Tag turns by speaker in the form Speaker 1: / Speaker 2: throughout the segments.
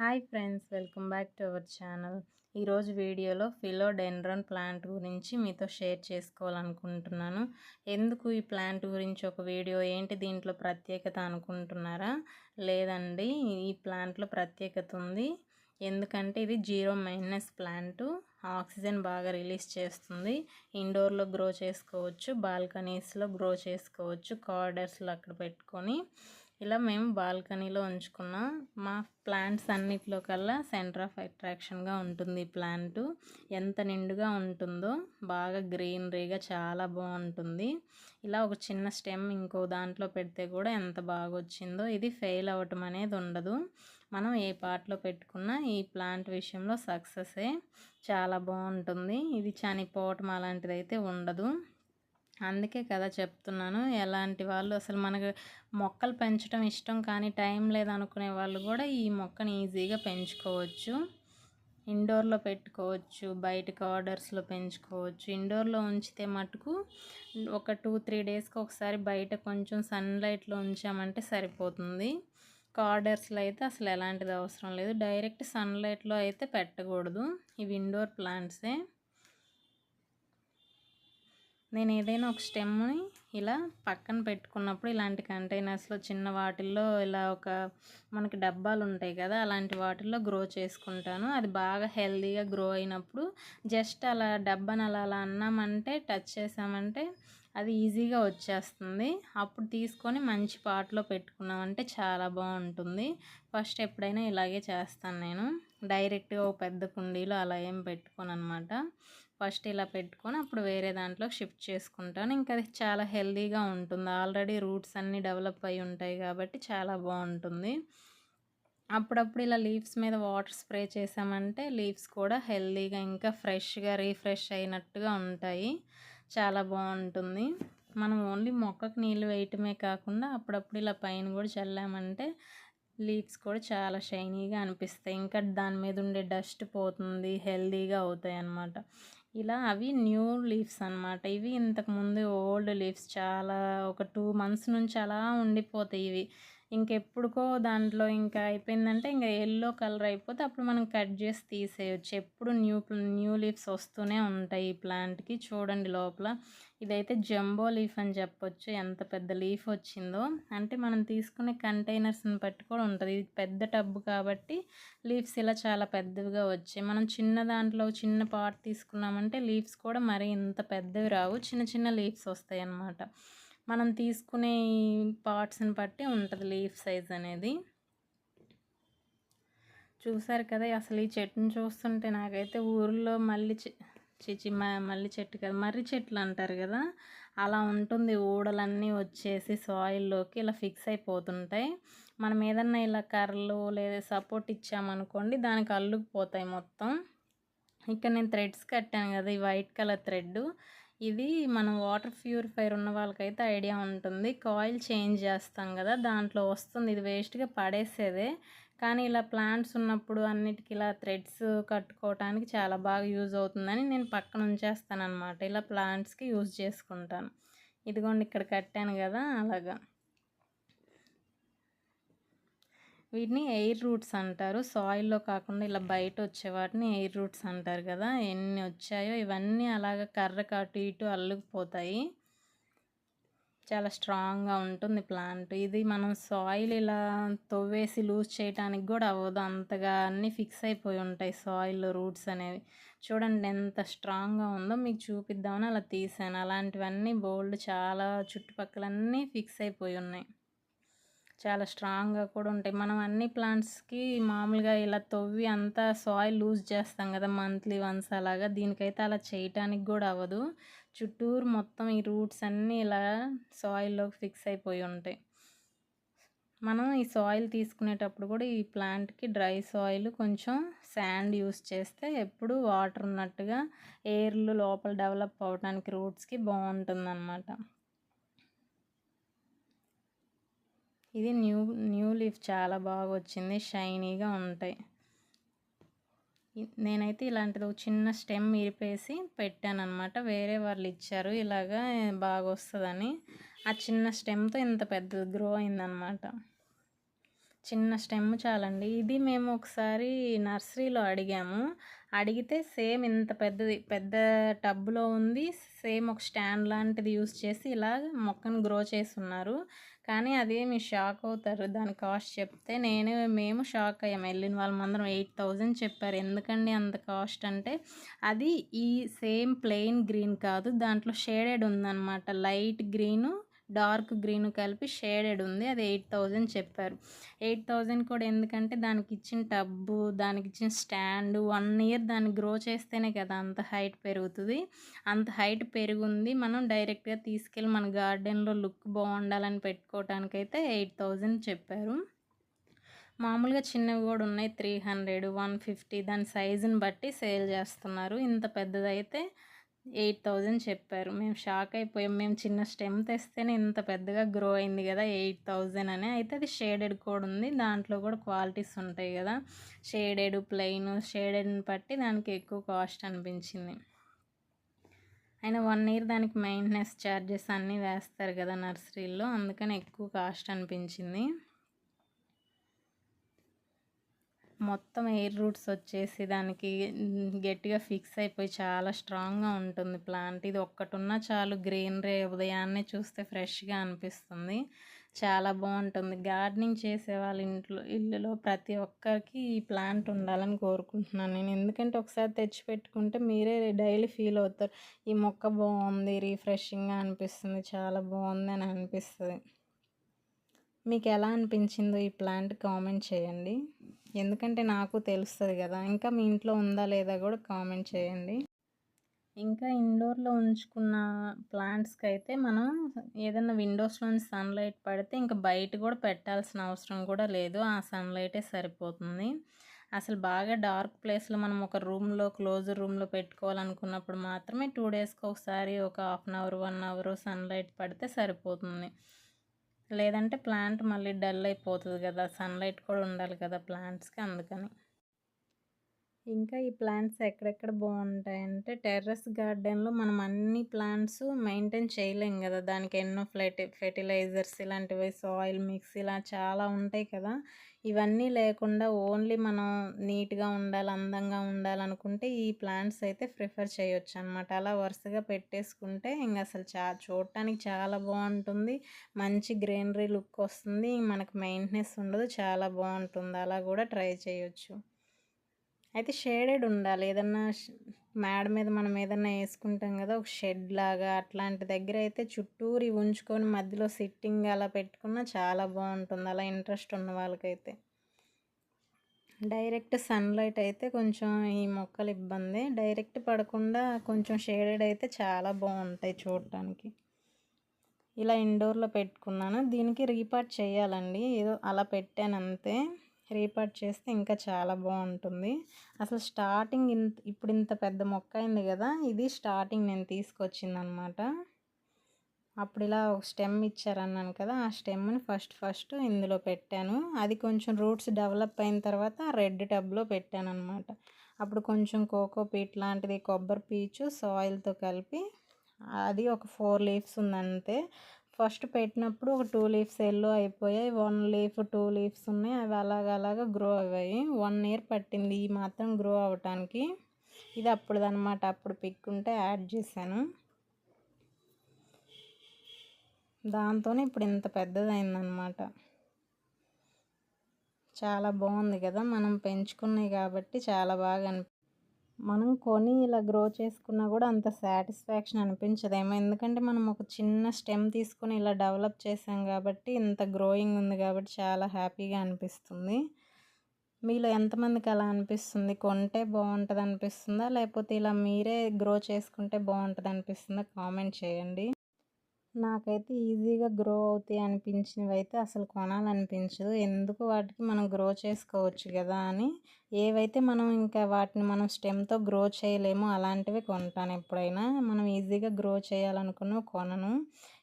Speaker 1: Hi friends welcome back to our channel. ఈరోజు వీడియోలో philodendron plant గురించి మీతో షేర్ చేసుకోవాలనుకుంటున్నాను. ఎందుకు ఈ ప్లాంట్ గురించి ఒక వీడియో ఏంటి దీంట్లో ప్రత్యేకత అనుకుంటున్నారా? లేదండి ఈ ప్లాంట్లో ప్రత్యేకత ఉంది. ఎందుకంటే ఇది జీరో మైనస్ ప్లాంట్. ఆక్సిజన్ బాగా రిలీజ్ చేస్తుంది. ఇండోర్లో గ్రో చేసుకోవచ్చు బాల్కనీస్లో గ్రో చేసుకోవచ్చు కార్డర్స్లో అక్కడ పెట్టుకొని. ఇలా మేము బాల్కనీలో ఉంచుకున్నాం మా ప్లాంట్స్ అన్నిట్లో కల్లా సెంటర్ ఆఫ్ అట్రాక్షన్గా ఉంటుంది ఈ ప్లాంట్. ఎంత నిండుగా ఉంటుందో బాగా గ్రీనరీగా చాలా బాగుంటుంది. ఇలా ఒక చిన్న స్టెమ్ ఇంకో దాంట్లో పెడితే కూడా ఎంత బాగా వచ్చిందో ఇది ఫెయిల్ అవ్వటం అనేది ఉండదు. మనం ఏ పార్ట్లో పెట్టుకున్నా ఈ ప్లాంట్ విషయంలో సక్సెసే. చాలా బాగుంటుంది. ఇది చనిపోవటం అలాంటిది అయితే ఉండదు. అందుకే కదా చెప్తున్నాను. ఎలాంటి వాళ్ళు అసలు మనకు మొక్కలు పెంచడం ఇష్టం కానీ టైం లేదనుకునే వాళ్ళు కూడా ఈ మొక్కని ఈజీగా పెంచుకోవచ్చు. ఇండోర్లో పెట్టుకోవచ్చు బయటకు ఆర్డర్స్లో పెంచుకోవచ్చు. ఇండోర్లో ఉంచితే మటుకు ఒక టూ త్రీ డేస్కి ఒకసారి బయట కొంచెం సన్లైట్లో ఉంచామంటే సరిపోతుంది. కార్డర్స్లో అయితే అసలు ఎలాంటిది అవసరం లేదు. డైరెక్ట్ సన్లైట్లో అయితే పెట్టకూడదు. ఇవి ఇండోర్ ప్లాంట్సే. నేను ఏదైనా ఒక స్టెమ్ని ఇలా పక్కన పెట్టుకున్నప్పుడు ఇలాంటి కంటైనర్స్లో చిన్న వాటిల్లో ఇలా ఒక మనకి డబ్బాలు ఉంటాయి కదా అలాంటి వాటిల్లో గ్రో చేసుకుంటాను. అది బాగా హెల్తీగా గ్రో అయినప్పుడు జస్ట్ అలా డబ్బాని అలా అలా అన్నామంటే టచ్ చేసామంటే అది ఈజీగా వచ్చేస్తుంది. అప్పుడు తీసుకొని మంచి పాట్లో పెట్టుకున్నామంటే చాలా బాగుంటుంది. ఫస్ట్ ఎప్పుడైనా ఇలాగే చేస్తాను నేను. డైరెక్ట్గా ఒక పెద్ద కుండీలో అలా ఏం పెట్టుకోను అనమాట ఫస్ట్ ఇలా పెట్టుకొని అప్పుడు వేరే దాంట్లో షిఫ్ట్ చేసుకుంటాను. ఇంకా అది చాలా హెల్దీగా ఉంటుంది. ఆల్రెడీ రూట్స్ అన్నీ డెవలప్ అయి ఉంటాయి కాబట్టి చాలా బాగుంటుంది. అప్పుడప్పుడు ఇలా లీవ్స్ మీద వాటర్ స్ప్రే చేసామంటే లీవ్స్ కూడా హెల్తీగా ఇంకా ఫ్రెష్గా రీఫ్రెష్ అయినట్టుగా ఉంటాయి. చాలా బాగుంటుంది. మనం ఓన్లీ మొక్కకు నీళ్ళు వేయటమే కాకుండా అప్పుడప్పుడు ఇలా పైన కూడా చల్లామంటే లీవ్స్ కూడా చాలా షైనీగా అనిపిస్తాయి. ఇంకా దాని మీద ఉండే డస్ట్ పోతుంది హెల్దీగా అవుతాయి అన్నమాట. ఇలా అవి న్యూ లీవ్స్ అనమాట ఇవి ఇంతకుముందు ఓల్డ్ లీవ్స్. చాలా ఒక టూ మంత్స్ నుంచి అలా ఉండిపోతాయి ఇవి. ఇంకెప్పుడుకో దాంట్లో ఇంకా అయిపోయిందంటే ఇంకా ఎల్లో కలర్ అయిపోతే అప్పుడు మనం కట్ చేసి తీసేయచ్చు. ఎప్పుడు న్యూ న్యూ లీవ్స్ వస్తూనే ఉంటాయి ఈ ప్లాంట్కి చూడండి లోపల. ఇదైతే జంబో లీఫ్ అని చెప్పొచ్చు. ఎంత పెద్ద లీఫ్ వచ్చిందో. అంటే మనం తీసుకునే కంటైనర్స్ని బట్టి కూడా ఉంటుంది. ఇది పెద్ద టబ్బు కాబట్టి లీవ్స్ ఇలా చాలా పెద్దవిగా వచ్చాయి. మనం చిన్న దాంట్లో చిన్న పాట్ తీసుకున్నామంటే లీవ్స్ కూడా మరీ ఇంత పెద్దవి రావు. చిన్న చిన్న లీవ్స్ వస్తాయి అన్నమాట మనం తీసుకునే పార్ట్స్ని బట్టి ఉంటుంది లీఫ్ సైజ్ అనేది. చూసారు కదా అసలు ఈ చెట్టుని చూస్తుంటే నాకైతే ఊరిలో మళ్ళీ చిచి మల్లి చెట్టు కదా మర్రి చెట్లు అంటారు కదా అలా ఉంటుంది. ఊడలన్నీ వచ్చేసి సాయిల్లోకి ఇలా ఫిక్స్ అయిపోతుంటాయి. మనం ఏదన్నా ఇలా కర్రలు లేదా సపోర్ట్ ఇచ్చామనుకోండి దానికి అల్లుకుపోతాయి మొత్తం. ఇక్కడ నేను థ్రెడ్స్ కట్టాను కదా ఈ వైట్ కలర్ థ్రెడ్ ఇది మనం వాటర్ ప్యూరిఫైర్ ఉన్న వాళ్ళకైతే ఐడియా ఉంటుంది. కాయిల్ చేంజ్ చేస్తాం కదా దాంట్లో వస్తుంది. ఇది వేస్ట్గా పడేసేదే. కానీ ఇలా ప్లాంట్స్ ఉన్నప్పుడు అన్నిటికీ ఇలా థ్రెడ్స్ కట్టుకోవటానికి చాలా బాగా యూజ్ అవుతుందని నేను పక్కన ఉంచేస్తాను అనమాట ఇలా ప్లాంట్స్కి యూజ్ చేసుకుంటాను. ఇదిగోండి ఇక్కడ కట్టాను కదా అలాగా. వీటిని ఎయిర్ రూట్స్ అంటారు. సాయిల్లో కాకుండా ఇలా బయట వచ్చే వాటిని ఎయిర్ రూట్స్ అంటారు కదా. ఎన్ని వచ్చాయో ఇవన్నీ అలాగ కర్ర అటు ఇటు అల్లుకుపోతాయి. చాలా స్ట్రాంగ్గా ఉంటుంది ప్లాంట్. ఇది మనం సాయిల్ ఇలా తవ్వేసి లూజ్ చేయడానికి కూడా అవ్వదు. అంతగా అన్నీ ఫిక్స్ అయిపోయి ఉంటాయి సాయిల్ రూట్స్ అనేవి. చూడండి ఎంత స్ట్రాంగ్గా ఉందో. మీకు చూపిద్దామని అలా తీసాను. అలాంటివన్నీ బోల్డ్ చాలా చుట్టుపక్కలన్నీ ఫిక్స్ అయిపోయి ఉన్నాయి. చాలా స్ట్రాంగ్గా కూడా ఉంటాయి. మనం అన్ని ప్లాంట్స్కి మామూలుగా ఇలా తవ్వి అంతా సాయిల్ లూజ్ చేస్తాం కదా మంత్లీ వన్స్ అలాగా. దీనికైతే అలా చేయటానికి కూడా అవ్వదు. చుట్టూరు మొత్తం ఈ రూట్స్ అన్నీ ఇలా సాయిల్లోకి ఫిక్స్ అయిపోయి ఉంటాయి. మనం ఈ సాయిల్ తీసుకునేటప్పుడు కూడా ఈ ప్లాంట్కి డ్రై సాయిల్ కొంచెం శాండ్ యూస్ చేస్తే ఎప్పుడు వాటర్ ఉన్నట్టుగా ఎయిర్లు లోపల డెవలప్ అవడానికి రూట్స్కి బాగుంటుంది అన్నమాట ఇది న్యూ న్యూ లీఫ్ చాలా బాగా వచ్చింది షైనీగా ఉంటాయి. నేనైతే ఇలాంటిది ఒక చిన్న స్టెమ్ ఇరిపేసి పెట్టాను అనమాట వేరే వాళ్ళు ఇచ్చారు ఇలాగా బాగా వస్తుందని ఆ చిన్న స్టెమ్తో ఇంత పెద్ద గ్రో అయిందనమాట చిన్న స్టెమ్ చాలండి. ఇది మేము ఒకసారి నర్సరీలో అడిగాము. అడిగితే సేమ్ ఇంత పెద్దది పెద్ద టబ్లో ఉంది. సేమ్ ఒక స్టాండ్ లాంటిది యూస్ చేసి ఇలా మొక్కను గ్రో చేస్తున్నారు. కానీ అదేమి షాక్ అవుతారు. దాని కాస్ట్ చెప్తే నేను మేము షాక్ అయ్యాము వెళ్ళిన వాళ్ళమందరం ఎయిట్ థౌజండ్ చెప్పారు. ఎందుకండి అంత కాస్ట్ అంటే అది ఈ సేమ్ ప్లెయిన్ గ్రీన్ కాదు. దాంట్లో షేడెడ్ ఉందన్నమాట. లైట్ గ్రీను డార్క్ గ్రీన్ కలిపి షేడెడ్ ఉంది. అది ఎయిట్ థౌజండ్ చెప్పారు. ఎయిట్ థౌజండ్ కూడా ఎందుకంటే దానికి ఇచ్చిన టబ్బు దానికి ఇచ్చిన స్టాండ్ వన్ ఇయర్ దాన్ని గ్రో చేస్తేనే కదా అంత హైట్ పెరుగుతుంది. అంత హైట్ పెరుగుంది. మనం డైరెక్ట్గా తీసుకెళ్ళి మన గార్డెన్లో లుక్ బాగుండాలని పెట్టుకోవటానికైతే ఎయిట్ థౌజండ్ చెప్పారు. మామూలుగా చిన్నవి కూడా ఉన్నాయి. త్రీ హండ్రెడ్ వన్ ఫిఫ్టీ దాని సైజుని బట్టి సేల్ చేస్తున్నారు. ఇంత పెద్దదైతే ఎయిట్ థౌజండ్ చెప్పారు. మేము షాక్ అయిపోయాం. మేము చిన్న స్టెమ్ తెస్తేనే ఇంత పెద్దగా గ్రో అయింది కదా ఎయిట్ థౌజండ్ అని. అయితే అది షేడెడ్ కూడా ఉంది. దాంట్లో కూడా క్వాలిటీస్ ఉంటాయి కదా. షేడెడ్ ప్లెయిన్ షేడెడ్ని బట్టి దానికి ఎక్కువ కాస్ట్ అనిపించింది. అయినా వన్ ఇయర్ దానికి మెయింటెనెన్స్ ఛార్జెస్ అన్నీ వేస్తారు కదా నర్సరీలో. అందుకని ఎక్కువ కాస్ట్ అనిపించింది. మొత్తం ఎయిర్ రూట్స్ వచ్చేసి దానికి గట్టిగా ఫిక్స్ అయిపోయి చాలా స్ట్రాంగ్గా ఉంటుంది ప్లాంట్. ఇది ఒక్కటున్నా చాలు గ్రీనరీ ఉదయాన్నే చూస్తే ఫ్రెష్గా అనిపిస్తుంది. చాలా బాగుంటుంది. గార్డెనింగ్ చేసే వాళ్ళ ఇంట్లో ఇల్లులో ప్రతి ఒక్కరికి ఈ ప్లాంట్ ఉండాలని కోరుకుంటున్నాను నేను. ఎందుకంటే ఒకసారి తెచ్చి పెట్టుకుంటే మీరే డైలీ ఫీల్ అవుతారు. ఈ మొక్క బాగుంది రీఫ్రెషింగ్గా అనిపిస్తుంది చాలా బాగుంది అని అనిపిస్తుంది. మీకు ఎలా అనిపించిందో ఈ ప్లాంట్ కామెంట్ చేయండి. ఎందుకంటే నాకు తెలుస్తుంది కదా. ఇంకా మీ ఇంట్లో ఉందా లేదా కూడా కామెంట్ చేయండి. ఇంకా ఇండోర్లో ఉంచుకున్న ప్లాంట్స్కి అయితే మనం ఏదైనా విండోస్లోంచి సన్లైట్ పడితే ఇంకా బయట కూడా పెట్టాల్సిన అవసరం కూడా లేదు. ఆ సన్లైటే సరిపోతుంది. అసలు బాగా డార్క్ ప్లేస్లో మనం ఒక రూమ్లో క్లోజ్ రూమ్లో పెట్టుకోవాలనుకున్నప్పుడు మాత్రమే టూ డేస్కి ఒకసారి ఒక half an hour one hour sunlight పడితే సరిపోతుంది. లేదంటే ప్లాంట్ మళ్ళీ డల్ అయిపోతుంది కదా సన్లైట్ కూడా ఉండాలి కదా ప్లాంట్స్కి అందుకని. ఇంకా ఈ ప్లాంట్స్ ఎక్కడెక్కడ బాగుంటాయంటే టెర్రస్ గార్డెన్లో మనం అన్ని ప్లాంట్స్ మెయింటైన్ చేయలేం కదా. దానికి ఎన్నో ఫ్లెటి ఫెర్టిలైజర్స్ ఇలాంటివి సాయిల్ మిక్స్ ఇలా చాలా ఉంటాయి కదా. ఇవన్నీ లేకుండా ఓన్లీ మనం నీట్గా ఉండాలి అందంగా ఉండాలనుకుంటే ఈ ప్లాంట్స్ అయితే ప్రిఫర్ చేయొచ్చు అనమాట అలా వరుసగా పెట్టేసుకుంటే ఇంకా అసలు చా చూడటానికి చాలా బాగుంటుంది. మంచి గ్రీనరీ లుక్ వస్తుంది. మనకు మెయింటెనెన్స్ ఉండదు. చాలా బాగుంటుంది. అలా కూడా ట్రై చేయొచ్చు. అయితే షేడెడ్ ఉండాలి. ఏదన్నా మేడ మీద మనం ఏదన్నా వేసుకుంటాం కదా ఒక షెడ్ లాగా అట్లాంటి దగ్గర అయితే చుట్టూరి ఉంచుకొని మధ్యలో సిట్టింగ్ అలా పెట్టుకున్నా చాలా బాగుంటుంది. అలా ఇంట్రెస్ట్ ఉన్న వాళ్ళకైతే. డైరెక్ట్ సన్లైట్ అయితే కొంచెం ఈ మొక్కలు ఇబ్బంది. డైరెక్ట్ పడకుండా కొంచెం షేడెడ్ అయితే చాలా బాగుంటాయి చూడటానికి ఇలా ఇండోర్లో పెట్టుకున్నాను. దీనికి రీపార్ట్ చేయాలండి. ఏదో అలా పెట్టాను అంతే. రేపాటు చేస్తే ఇంకా చాలా బాగుంటుంది. అసలు స్టార్టింగ్ ఇంత ఇప్పుడు ఇంత పెద్ద మొక్క అయింది కదా ఇది స్టార్టింగ్ నేను తీసుకొచ్చిందనమాట. అప్పుడు ఇలా ఒక స్టెమ్ ఇచ్చారన్నాను కదా ఆ స్టెమ్ని ఫస్ట్ ఫస్ట్ ఇందులో పెట్టాను. అది కొంచెం రూట్స్ డెవలప్ అయిన తర్వాత రెడ్ టబ్లో పెట్టాను అనమాట అప్పుడు కొంచెం కోకో పీట్ లాంటిది కొబ్బరి పీచు సాయిల్తో కలిపి అది ఒక ఫోర్ లీవ్స్ ఉందంతే. ఫస్ట్ పెట్టినప్పుడు ఒక టూ లీఫ్స్ ఎల్లో అయిపోయాయి. వన్ లీఫ్ టూ లీఫ్స్ ఉన్నాయి. అవి అలాగ అలాగ గ్రో అయ్యాయి. వన్ ఇయర్ పట్టింది. ఈ మాత్రం గ్రో అవ్వటానికి ఇది అప్పుడుదనమాట అప్పుడు పిక్ ఉంటే యాడ్ చేశాను. దాంతోనే ఇప్పుడు ఇంత పెద్దదైందనమాట చాలా బాగుంది కదా. మనం పెంచుకున్నాయి కాబట్టి చాలా బాగా అనిపి మనం కొని ఇలా గ్రో చేసుకున్నా కూడా అంత సాటిస్ఫాక్షన్ అనిపించదేమో ఎందుకంటే మనం ఒక చిన్న స్టెమ్ తీసుకొని ఇలా డెవలప్ చేసాం కాబట్టి ఇంత గ్రోయింగ్ ఉంది కాబట్టి చాలా హ్యాపీగా అనిపిస్తుంది. మీలో ఎంతమందికి అలా అనిపిస్తుంది? కొంటే బాగుంటుంది అనిపిస్తుందా? లేకపోతే ఇలా మీరే గ్రో చేసుకుంటే బాగుంటుంది అనిపిస్తుందా? కామెంట్ చేయండి. నాకైతే ఈజీగా గ్రో అవుతాయి అనిపించినవి అయితే అసలు కొనాలనిపించదు. ఎందుకు వాటికి మనం గ్రో చేసుకోవచ్చు కదా అని ఏవైతే మనం ఇంకా వాటిని మనం స్టెమ్తో గ్రో చేయలేమో అలాంటివి కొంటాను. ఎప్పుడైనా మనం ఈజీగా గ్రో చేయాలనుకున్న కొనను.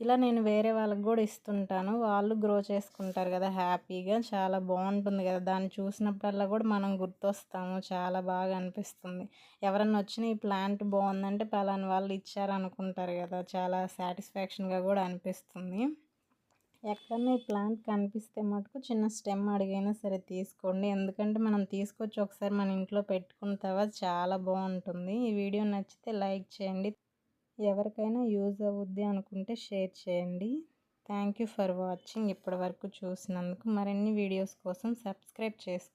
Speaker 1: ఇలా నేను వేరే వాళ్ళకి కూడా ఇస్తుంటాను. వాళ్ళు గ్రో చేసుకుంటారు కదా హ్యాపీగా చాలా బాగుంటుంది కదా. దాన్ని చూసినప్పుడల్లా కూడా మనం గుర్తొస్తాము. చాలా బాగా అనిపిస్తుంది. ఎవరన్నా వచ్చిన ఈ ప్లాంట్ బాగుందంటే పలాని వాళ్ళు ఇచ్చారనుకుంటారు కదా! చాలా సాటిస్ఫాక్షన్గా కూడా అనిపిస్తుంది. ఎక్కడన్నా ఈ ప్లాంట్ కనిపిస్తే మటుకు చిన్న స్టెమ్ అడిగైనా సరే తీసుకోండి. ఎందుకంటే మనం తీసుకొచ్చి ఒకసారి మన ఇంట్లో పెట్టుకున్న తర్వాత చాలా బాగుంటుంది. ఈ వీడియో నచ్చితే లైక్ చేయండి. ఎవరికైనా యూజ్ అవుద్ది అనుకుంటే షేర్ చేయండి. Thank you for watching. ఇప్పటి వరకు చూసినందుకు మరిన్ని వీడియోస్ కోసం సబ్స్క్రైబ్ చేసుకోండి